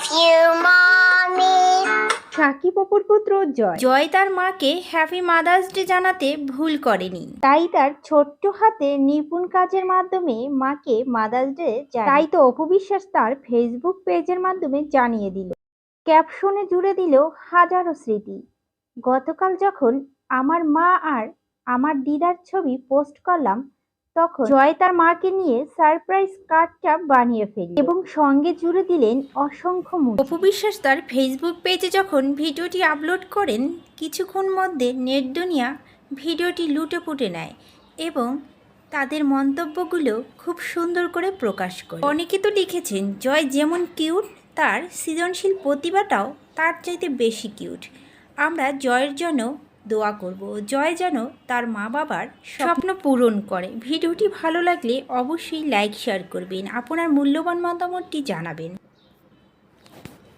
love you, mommy. Shakib অপুর পুত্র জয়। জয় তার মাকে হ্যাপি মাদার্স ডে জানাতে ভুল করেনি। তাই তার ছোট্ট হাতে নিপুণ কাজের মাধ্যমে মাকে মাদার্স ডে তাই তো অপু বিশ্বাস তার ফেসবুক পেজের মাধ্যমে জানিয়ে দিল। ক্যাপশনে জুড়ে দিল হাজারো স্মৃতি। গতকাল যখন আমার মা আর আমার দিদার ছবি পোস্ট করলাম তখন জয় তার মাকে নিয়ে সারপ্রাইজ কার্ডটা বানিয়ে ফেলি এবং সঙ্গে জুড়ে দিলেন অসংখ্য অপু বিশ্বাস তার ফেসবুক পেজে যখন ভিডিওটি আপলোড করেন কিছুক্ষণ মধ্যে নেট দুনিয়া ভিডিওটি লুটে পুটে নেয় এবং তাদের মন্তব্যগুলো খুব সুন্দর করে প্রকাশ করে। অনেকে তো লিখেছেন জয় যেমন কিউট তার সৃজনশীল প্রতিভাটাও তার চাইতে বেশি কিউট আমরা জয়ের জন্য দোয়া করব। জয় যেন তার মা বাবার স্বপ্ন পূরণ করে। ভিডিওটি ভালো লাগলে অবশ্যই লাইক শেয়ার করবেন। আপনার মূল্যবান মতামতটি জানাবেন।